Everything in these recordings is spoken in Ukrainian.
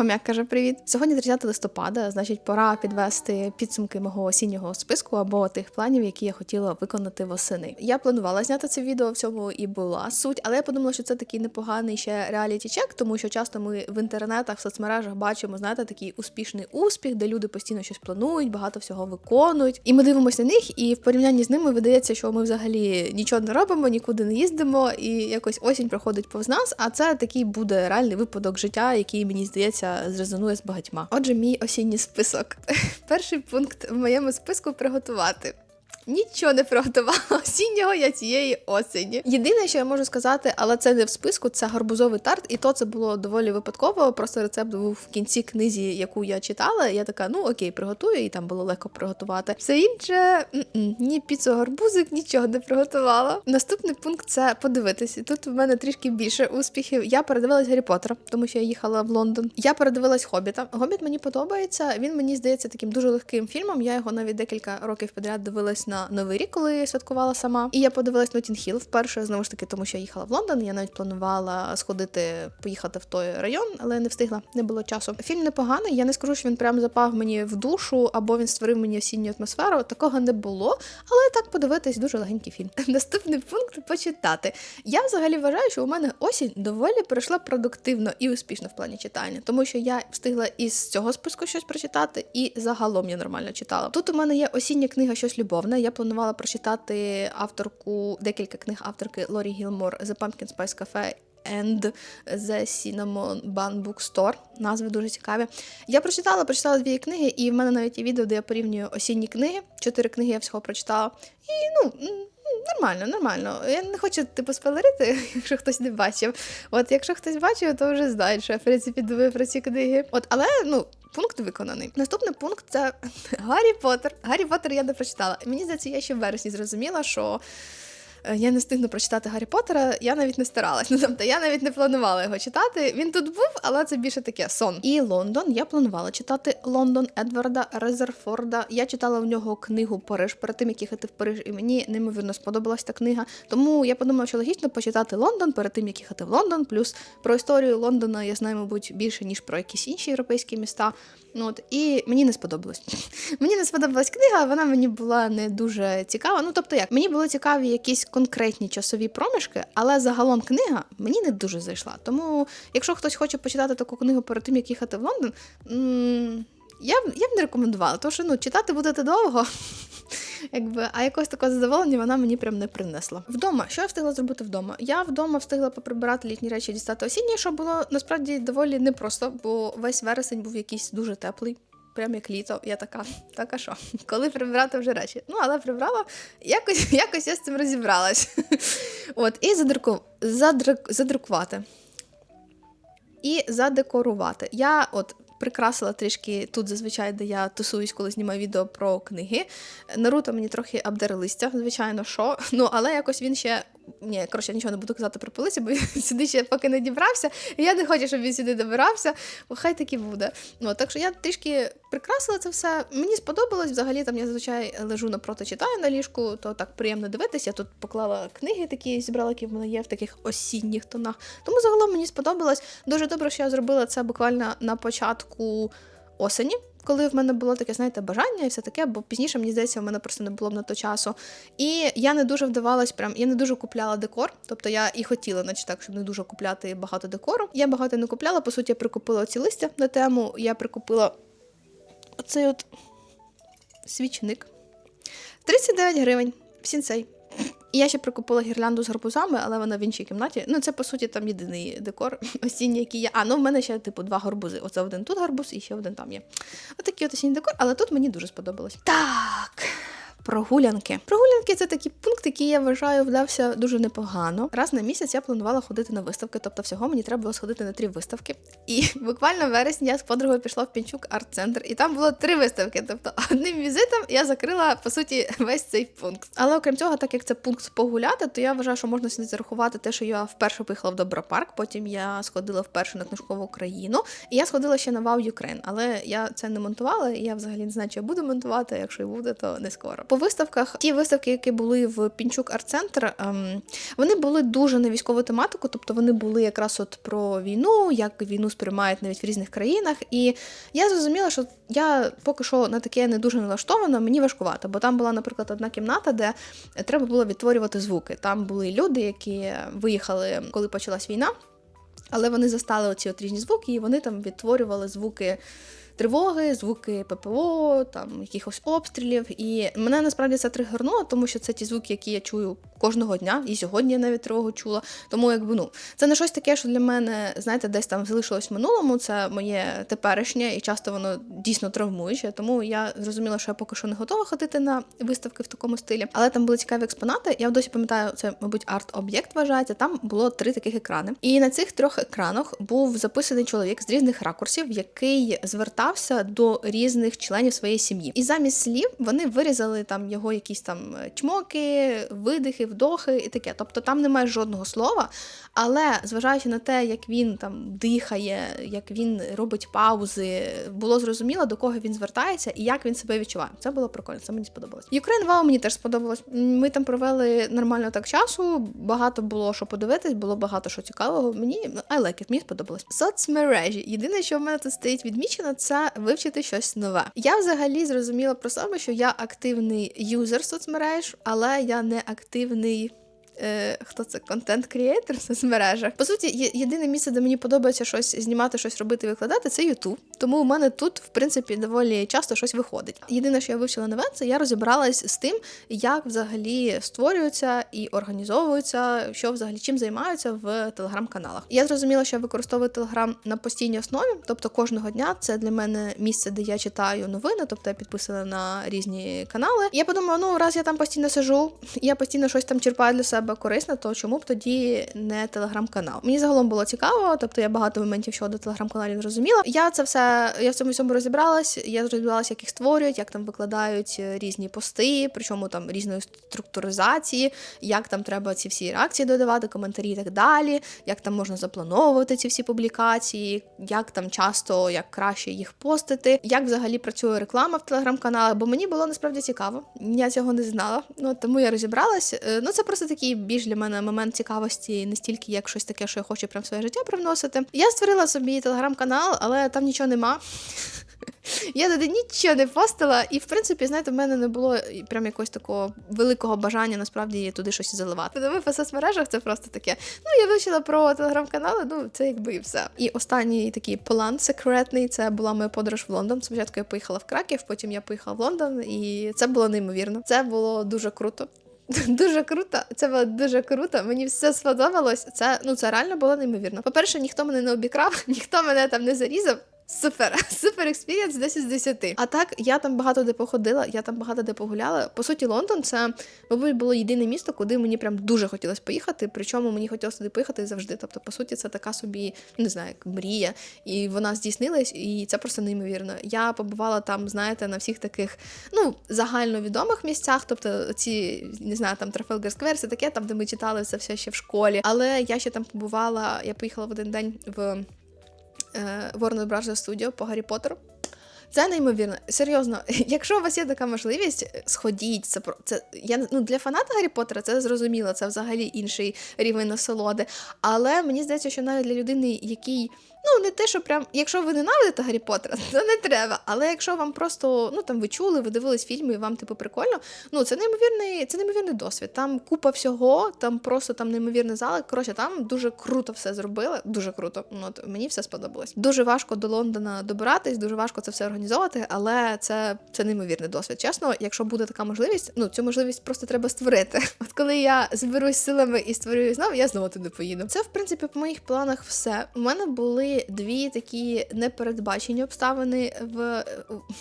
Хомяк каже привіт. Сьогодні 30 листопада, значить, пора підвести підсумки мого осіннього списку або тих планів, які я хотіла виконати восени. Я планувала зняти це відео, в цьому і була суть, але я подумала, що це такий непоганий ще реаліті чек, тому що часто ми в інтернетах, в соцмережах бачимо, знаєте, такий успішний успіх, де люди постійно щось планують, багато всього виконують. І ми дивимося на них, і в порівнянні з ними видається, що ми взагалі нічого не робимо, нікуди не їздимо, і якось осінь проходить повз нас. А це такий буде реальний випадок життя, який мені здається зрезонує з багатьма. Отже, мій осінній список. Перший пункт в моєму списку приготувати. Нічого не приготувала осіннього я цієї осені. Єдине, що я можу сказати, але це не в списку, це гарбузовий тарт, і то це було доволі випадково. Просто рецепт був в кінці книзі, яку я читала. Я така, ну окей, приготую, і там було легко приготувати. Все інше м-м, ні піцу гарбузик, нічого не приготувала. Наступний пункт це подивитися. Тут в мене трішки більше успіхів. Я передивилась Гаррі Поттера, тому що я їхала в Лондон. Я передивилась Хобіта. Хобіт мені подобається. Він мені здається таким дуже легким фільмом. Я його навіть декілька років підряд дивилась на новий рік, коли я святкувала сама. І я подивилась Нотінг Хіл вперше, знову ж таки, тому що я їхала в Лондон. Я навіть планувала сходити, поїхати в той район, але не встигла, не було часу. Фільм непоганий. Я не скажу, що він прям запав мені в душу або він створив мені осінню атмосферу. Такого не було. Але так подивитись, дуже легенький фільм. Наступний пункт почитати. Я взагалі вважаю, що у мене осінь доволі пройшла продуктивно і успішно в плані читання, тому що я встигла із цього списку щось прочитати, і загалом я нормально читала. Тут у мене є осіння книга щось любовне. Я планувала прочитати авторку декілька книг авторки Лорі Гілмор The Pumpkin Spice Cafe and The Cinnamon Bun Bookstore. Назви дуже цікаві. Я прочитала, прочитала дві книги, і в мене навіть є відео, де я порівнюю осінні книги. Чотири книги я всього прочитала. І ну. Нормально, нормально. Я не хочу типу спойлерити, якщо хтось не бачив. От якщо хтось бачив, то вже знає, що я в принципі думаю про ці книги. От, але ну. Пункт виконаний. Наступний пункт це Гаррі Поттер. Гаррі Поттер я не прочитала. Мені здається, я ще в вересні зрозуміла, що я не встигну прочитати Гаррі Поттера, я навіть не старалась. Ну тобто я навіть не планувала його читати. Він тут був, але це більше таке сон. І Лондон. Я планувала читати Лондон Едварда Резерфорда. Я читала в нього книгу Париж перед тим, як їхати в Париж, і мені неймовірно сподобалась та книга. Тому я подумала, що логічно почитати Лондон перед тим, як їхати в Лондон. Плюс про історію Лондона я знаю, мабуть, більше ніж про якісь інші європейські міста. Ну от і мені не сподобалось. мені не сподобалась книга, вона мені була не дуже цікава. Ну тобто, як мені були цікаві якісь конкретні часові проміжки, але загалом книга мені не дуже зайшла. Тому, якщо хтось хоче почитати таку книгу перед тим, як їхати в Лондон, я б я б не рекомендувала, тому що ну читати будете довго. Якби, а якось такого задоволення вона мені прям не принесла. Вдома, що я встигла зробити вдома? Я вдома встигла поприбирати літні речі, дістати осінні, що було насправді доволі непросто, бо весь вересень був якийсь дуже теплий. Прям як літо, я така, так а що? Коли прибирати вже речі? Ну, але прибрала, якось якось я з цим розібралась. От, і задруку, задру, задрукувати. І задекорувати. Я от прикрасила трішки тут, зазвичай, де я тусуюсь, коли знімаю відео про книги. Наруто мені трохи обдери листя, звичайно, що. Ну, але якось він ще. Ні, коротше, я нічого не буду казати про полиці, бо він сюди ще поки не дібрався. І я не хочу, щоб він сюди добирався. Бо хай так і буде. Ну, так що я трішки прикрасила це все. Мені сподобалось. Взагалі там я зазвичай лежу напроти читаю на ліжку, то так приємно дивитися. Я тут поклала книги, такі зібрала, які в мене є в таких осінніх тонах. Тому загалом мені сподобалось. Дуже добре, що я зробила це буквально на початку осені. Коли в мене було таке, знаєте, бажання і все таке, бо пізніше, мені здається, в мене просто не було б на то часу. І я не дуже вдавалась, прям я не дуже купляла декор. Тобто я і хотіла, наче так, щоб не дуже купляти багато декору. Я багато не купляла. По суті, я прикупила ці листя на тему. Я прикупила оцей от свічник. 39 гривень сінцей. І я ще прикупила гірлянду з гарбузами, але вона в іншій кімнаті. Ну, це, по суті, там єдиний декор осінній, який є. А, ну в мене ще, типу, два гарбузи. Оце один тут гарбуз і ще один там є. Отакий от осінній декор, але тут мені дуже сподобалось. Так. Прогулянки. Прогулянки це такий пункт, який я вважаю вдався дуже непогано. Раз на місяць я планувала ходити на виставки, тобто всього мені треба було сходити на три виставки. І буквально в вересні я з подругою пішла в Пінчук арт-центр, і там було три виставки. Тобто одним візитом я закрила по суті весь цей пункт. Але окрім цього, так як це пункт погуляти, то я вважаю, що можна сюди зарахувати те, що я вперше поїхала в Добропарк, потім я сходила вперше на книжкову Україну, і я сходила ще на Вау Юкрейн, але я це не монтувала, і я взагалі не знаю, чи я буду монтувати. Якщо і буде, то не скоро. Виставках. Ті виставки, які були в Пінчук Арт-центр, ем, вони були дуже на військову тематику, тобто вони були якраз от про війну, як війну сприймають навіть в різних країнах. І я зрозуміла, що я поки що на таке не дуже налаштована, мені важкувато, бо там була, наприклад, одна кімната, де треба було відтворювати звуки. Там були люди, які виїхали, коли почалась війна. Але вони застали оці от різні звуки, і вони там відтворювали звуки тривоги, звуки ППО, там якихось обстрілів. І мене насправді це тригернуло, тому що це ті звуки, які я чую кожного дня, і сьогодні я навіть тривогу чула. Тому якби ну це не щось таке, що для мене, знаєте, десь там залишилось в минулому. Це моє теперішнє, і часто воно дійсно травмуюче. Тому я зрозуміла, що я поки що не готова ходити на виставки в такому стилі. Але там були цікаві експонати. Я досі пам'ятаю, це, мабуть, арт-об'єкт вважається. Там було три таких екрани. І на цих трьох екранах був записаний чоловік з різних ракурсів, який звертався до різних членів своєї сім'ї. І замість слів вони вирізали там його якісь там чмоки, видихи, вдохи і таке. Тобто там немає жодного слова. Але зважаючи на те, як він там дихає, як він робить паузи, було зрозуміло, до кого він звертається і як він себе відчуває. Це було прикольно, це мені сподобалось. Ukraine Wow мені теж сподобалось. Ми там провели нормально так часу. Багато було що подивитись, було багато що цікавого. Мені I like it, мені сподобалось. Соцмережі. Єдине, що в мене тут стоїть відмічено, це вивчити щось нове. Я взагалі зрозуміла про себе, що я активний юзер соцмереж, але я не активний. Е, хто це контент-крієтор в соцмережах. По суті, єдине місце, де мені подобається щось знімати, щось робити, викладати, це Ютуб. Тому у мене тут, в принципі, доволі часто щось виходить. Єдине, що я вивчила нове, це я розібралась з тим, як взагалі створюються і організовуються, що взагалі чим займаються в телеграм-каналах. Я зрозуміла, що я використовую телеграм на постійній основі, тобто кожного дня це для мене місце, де я читаю новини, тобто я підписана на різні канали. Я подумала, ну раз я там постійно сижу, я постійно щось там черпаю для себе корисне, то чому б тоді не телеграм-канал? Мені загалом було цікаво, тобто я багато моментів щодо телеграм-каналів зрозуміла. Я це все, я в цьому всьому розібралась. Я розібралася, як їх створюють, як там викладають е, різні пости, причому там різної структуризації, як там треба ці всі реакції додавати, коментарі і так далі, як там можна заплановувати ці всі публікації, як там часто як краще їх постити, як взагалі працює реклама в телеграм-каналах, бо мені було насправді цікаво. Я цього не знала. Ну тому я розібралась. Е, Ну це просто такий більш для мене момент цікавості, не стільки як щось таке, що я хочу прям в своє життя привносити. Я створила собі телеграм-канал, але там нічого нема. Я туди нічого не постила, і в принципі, знаєте, в мене не було прям якогось такого великого бажання насправді туди щось заливати. Тому по соцмережах це просто таке. Ну, я вивчила про телеграм-канали, ну це якби і все. І останній такий план секретний це була моя подорож в Лондон. Спочатку я поїхала в Краків, потім я поїхала в Лондон, і це було неймовірно. Це було дуже круто. Дуже круто, це було дуже круто. Мені все сподобалось. Це ну це реально було неймовірно. По-перше, ніхто мене не обікрав, ніхто мене там не зарізав. Супер, супер експірієнс 10 з 10. А так, я там багато де походила, я там багато де погуляла. По суті, Лондон це, мабуть, було єдине місто, куди мені прям дуже хотілося поїхати. Причому мені хотілося туди поїхати завжди. Тобто, по суті, це така собі, не знаю, як мрія. І вона здійснилась, і це просто неймовірно. Я побувала там, знаєте, на всіх таких ну, загальновідомих місцях, тобто ці, не знаю, там Трафелгер Сквер, все таке, там, де ми читали це все ще в школі. Але я ще там побувала, я поїхала в один день в Warner Bros. Studio по Гаррі Поттеру. Це неймовірно. Серйозно, якщо у вас є така можливість, сходіть. Це це я ну для фаната Гаррі Поттера це зрозуміло, це взагалі інший рівень насолоди. Але мені здається, що навіть для людини, який ну не те, що прям, якщо ви ненавидите Гаррі Поттера, то не треба. Але якщо вам просто ну там ви чули, ви дивились фільми, і вам типу прикольно, ну це неймовірний, це неймовірний досвід. Там купа всього, там просто там неймовірний зал. Коротше, там дуже круто все зробили. Дуже круто. Ну, от мені все сподобалось. Дуже важко до Лондона добиратись, дуже важко це все організовувати, але це, це неймовірний досвід. Чесно, якщо буде така можливість, ну цю можливість просто треба створити. От коли я зберусь силами і створюю знову, я знову туди поїду. Це в принципі по моїх планах все. У мене були дві такі непередбачені обставини в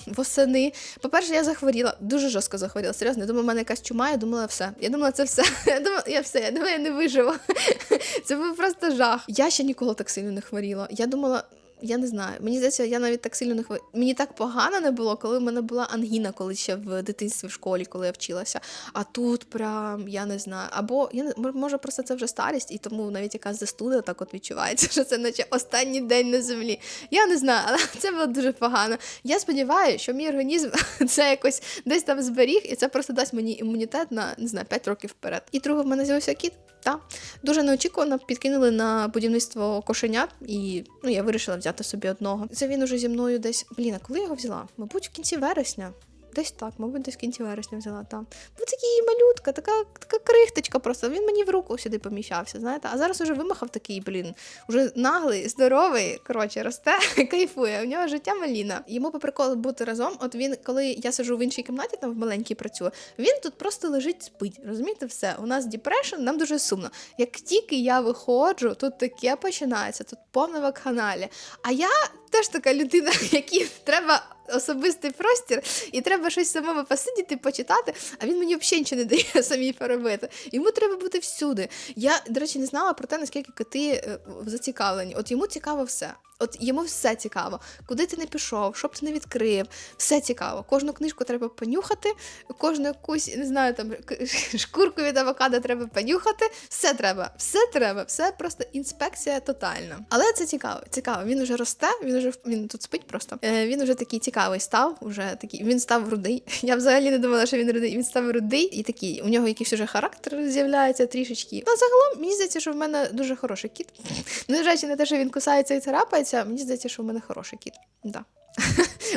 восени. По-перше, я захворіла, дуже жорстко захворіла. Серйозно, я думала, в мене якась чума, я думала, все. Я думала, це все. Я думала, я все, я думаю, я не виживу. Це був просто жах. Я ще ніколи так сильно не хворіла. Я думала. Я не знаю. Мені здається, я навіть так сильно не хвилюю. Мені так погано не було, коли в мене була ангіна, коли ще в дитинстві в школі, коли я вчилася. А тут прям я не знаю. Або я не може просто це вже старість, і тому навіть якась застуда так от відчувається, що це наче останній день на землі. Я не знаю, але це було дуже погано. Я сподіваюся, що мій організм це якось десь там зберіг, і це просто дасть мені імунітет на не знаю 5 років вперед. І друге в мене з'явився кіт. Та дуже неочікувано підкинули на будівництво кошенят, і ну я вирішила взяти собі одного. Це він уже зі мною десь. Блін, а коли я його взяла? Мабуть, в кінці вересня. Десь так, мабуть, десь в кінці вересня взяла там. Був такий малютка, така, така крихточка просто. Він мені в руку сюди поміщався, знаєте. А зараз уже вимахав такий, блін, уже наглий, здоровий, коротше, росте, кайфує. У нього життя маліна. Йому по приколу бути разом. От він, коли я сиджу в іншій кімнаті, там в маленькій працюю, він тут просто лежить, спить. Розумієте, все. У нас депрешн, нам дуже сумно. Як тільки я виходжу, тут таке починається, тут повна вакханалія. А я теж така людина, якій треба особистий простір, і треба щось самому посидіти, почитати, а він мені взагалі нічого не дає самій поробити. Йому треба бути всюди. Я, до речі, не знала про те, наскільки коти е, зацікавлені. От йому цікаво все. От йому все цікаво. Куди ти не пішов, що б ти не відкрив, все цікаво. Кожну книжку треба понюхати, кожну якусь, не знаю, там шкурку від авокадо треба понюхати. Все треба, все треба, все просто інспекція тотальна. Але це цікаво. Цікаво. Він уже росте, він уже він тут спить просто. Е, він уже такий цікавий став. Уже такий. Він став рудий. Я взагалі не думала, що він рудий. Він став рудий і такий. У нього якийсь уже характер з'являється трішечки. Ну, загалом мені здається, що в мене дуже хороший кіт. Незважаючи на те, що він кусається і царапається, мені здається, що в мене хороший кіт. Да.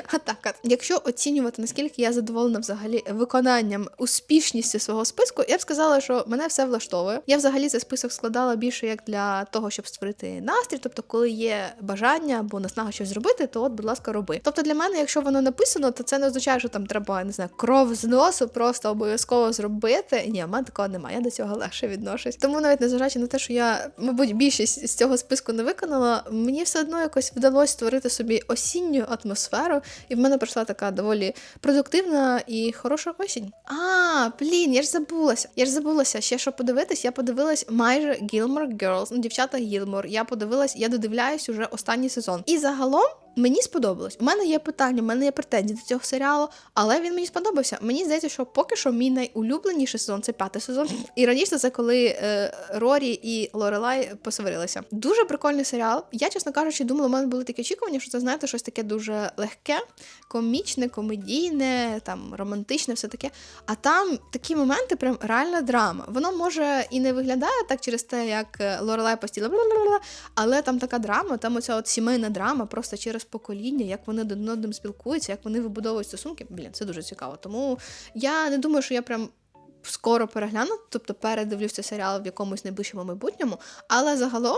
А так, якщо оцінювати, наскільки я задоволена взагалі виконанням успішністю свого списку, я б сказала, що мене все влаштовує. Я взагалі цей список складала більше як для того, щоб створити настрій. Тобто, коли є бажання або наснага щось зробити, то от, будь ласка, роби. Тобто для мене, якщо воно написано, то це не означає, що там треба не знаю, кров з носу просто обов'язково зробити. Ні, в мене такого немає. Я до цього легше відношусь. Тому навіть незважаючи на те, що я, мабуть, більшість з цього списку не виконала, мені все одно якось вдалося створити собі осінню атмосферу, і в мене пройшла така доволі продуктивна і хороша осінь. А, блін, я ж забулася. Я ж забулася ще що подивитись. Я подивилась майже Gilmore Girls, ну дівчата Гілмор. Я подивилась, я додивляюсь уже останній сезон. І загалом. Мені сподобалось. У мене є питання, у мене є претензії до цього серіалу, але він мені сподобався. Мені здається, що поки що мій найулюбленіший сезон це п'ятий сезон. І раніше це коли е, Рорі і Лорелай посварилися. Дуже прикольний серіал. Я, чесно кажучи, думала, у мене були такі очікування, що це знаєте щось таке дуже легке, комічне, комедійне, там романтичне, все таке. А там такі моменти, прям реальна драма. Воно може і не виглядає так через те, як е, Лорелай постійно, але там така драма, там оця от сімейна драма, просто через покоління, як вони один одним спілкуються, як вони вибудовують стосунки. Блін, це дуже цікаво. Тому я не думаю, що я прям. Скоро перегляну, тобто передивлюся серіал в якомусь найближчому майбутньому, але загалом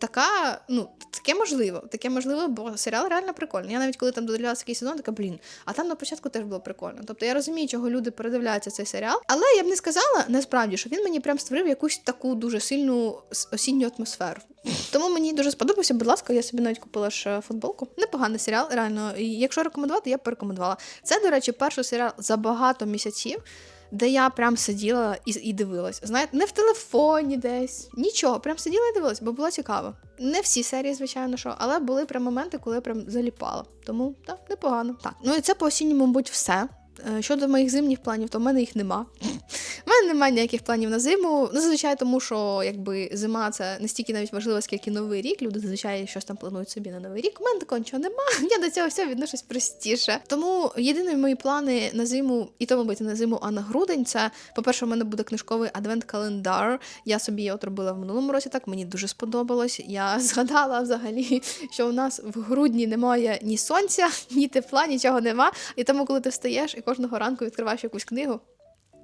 така, ну, таке можливо, таке можливо, бо серіал реально прикольний. Я навіть коли там додивлялася якийсь сезон, така блін, а там на початку теж було прикольно. Тобто я розумію, чого люди передивляються цей серіал, але я б не сказала насправді, що він мені прям створив якусь таку дуже сильну осінню атмосферу. Тому мені дуже сподобався. Будь ласка, я собі навіть купила ж футболку. Непоганий серіал, реально. І якщо рекомендувати, я б порекомендувала. Це, до речі, перший серіал за багато місяців. Де я прям сиділа і, і дивилась. Знаєте, не в телефоні десь, нічого, прям сиділа і дивилась, бо було цікаво. Не всі серії, звичайно, що, але були прям моменти, коли я прям заліпала. Тому так, непогано. Так, ну і це по осінньому, мабуть, все. Е, Щодо моїх зимніх планів, то в мене їх нема. У мене немає ніяких планів на зиму. Ну, зазвичай, тому що якби зима це не стільки навіть важливо, скільки новий рік. Люди зазвичай щось там планують собі на новий рік. У мене такого нічого нема. Я до цього всього відношусь простіше. Тому єдині мої плани на зиму, і то, мабуть, не на зиму, а на грудень. Це, по-перше, у мене буде книжковий адвент-календар. Я собі його робила в минулому році. Так мені дуже сподобалось. Я згадала взагалі, що у нас в грудні немає ні сонця, ні тепла, нічого нема. І тому, коли ти встаєш і кожного ранку відкриваєш якусь книгу.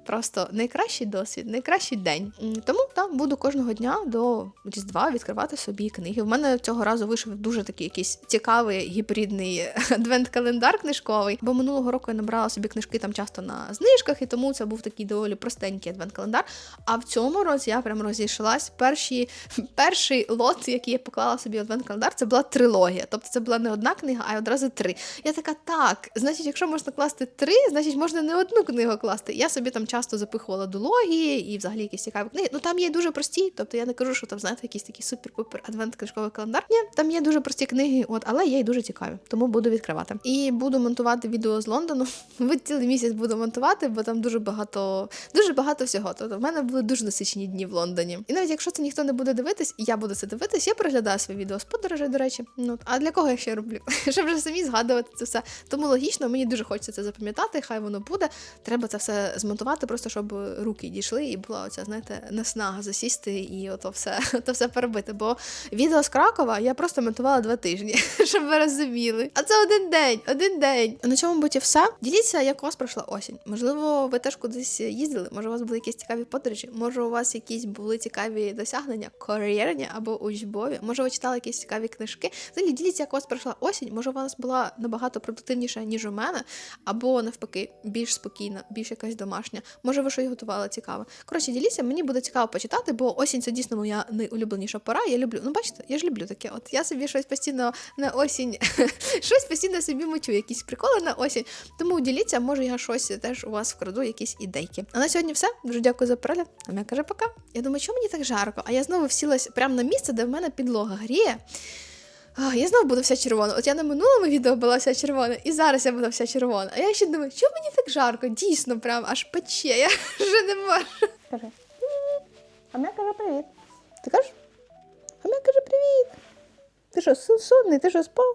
Просто найкращий досвід, найкращий день. Тому там буду кожного дня до Різдва відкривати собі книги. У мене цього разу вийшов дуже такий якийсь цікавий гібридний адвент-календар книжковий. Бо минулого року я набрала собі книжки там часто на знижках, і тому це був такий доволі простенький адвент-календар. А в цьому році я прям розійшлась. Перші, перший лот, який я поклала собі в адвент-календар, це була трилогія. Тобто це була не одна книга, а й одразу три. Я така, так, значить, якщо можна класти три, значить можна не одну книгу класти. Я собі там часто запихувала дології і взагалі якісь цікаві книги. Ну там є дуже прості, тобто я не кажу, що там знаєте якийсь такий супер-пупер адвент книжковий календар. Ні, там є дуже прості книги, от але є й дуже цікаві, тому буду відкривати. І буду монтувати відео з Лондону. Ви цілий місяць буду монтувати, бо там дуже багато, дуже багато всього. Тобто в мене були дуже насичені дні в Лондоні. І навіть якщо це ніхто не буде дивитись, я буду це дивитись, я переглядаю свої відео з подорожей, до речі. Ну а для кого я ще роблю? Щоб вже самі згадувати це все. Тому логічно, мені дуже хочеться це запам'ятати, хай воно буде. Треба це все змонтувати, просто щоб руки дійшли, і була оця, знаєте, наснага засісти і ото все, ото все перебити. Бо відео з Кракова я просто монтувала два тижні, щоб ви розуміли. А це один день, один день. На цьому будь і все. Діліться, як у вас пройшла осінь. Можливо, ви теж кудись їздили, може, у вас були якісь цікаві подорожі, може, у вас якісь були цікаві досягнення, кар'єрні або учбові, може, ви читали якісь цікаві книжки. Взагалі, діліться, як у вас пройшла осінь. Може, у вас була набагато продуктивніша, ніж у мене, або навпаки, більш спокійна, більш якась домашня. Може, ви щось готували цікаве. Коротше, діліться, мені буде цікаво почитати, бо осінь це дійсно моя найулюбленіша пора. Я люблю. Ну, бачите, я ж люблю таке. От я собі щось постійно на осінь, щось постійно собі мочу, якісь приколи на осінь. Тому діліться, може, я щось теж у вас вкраду, якісь ідейки. А на сьогодні все. Дуже дякую за перегляд. А я каже пока. Я думаю, чому мені так жарко? А я знову всілась прямо на місце, де в мене підлога гріє. О, я знову буду вся червона. От я на минулому відео була вся червона, і зараз я була вся червона. А я ще думаю, чому мені так жарко? Дійсно, прям аж пече, я вже не можу. Кажи. А мене каже привіт. Ти кажеш? А мене каже привіт. Ти що, сонний, ти що спав?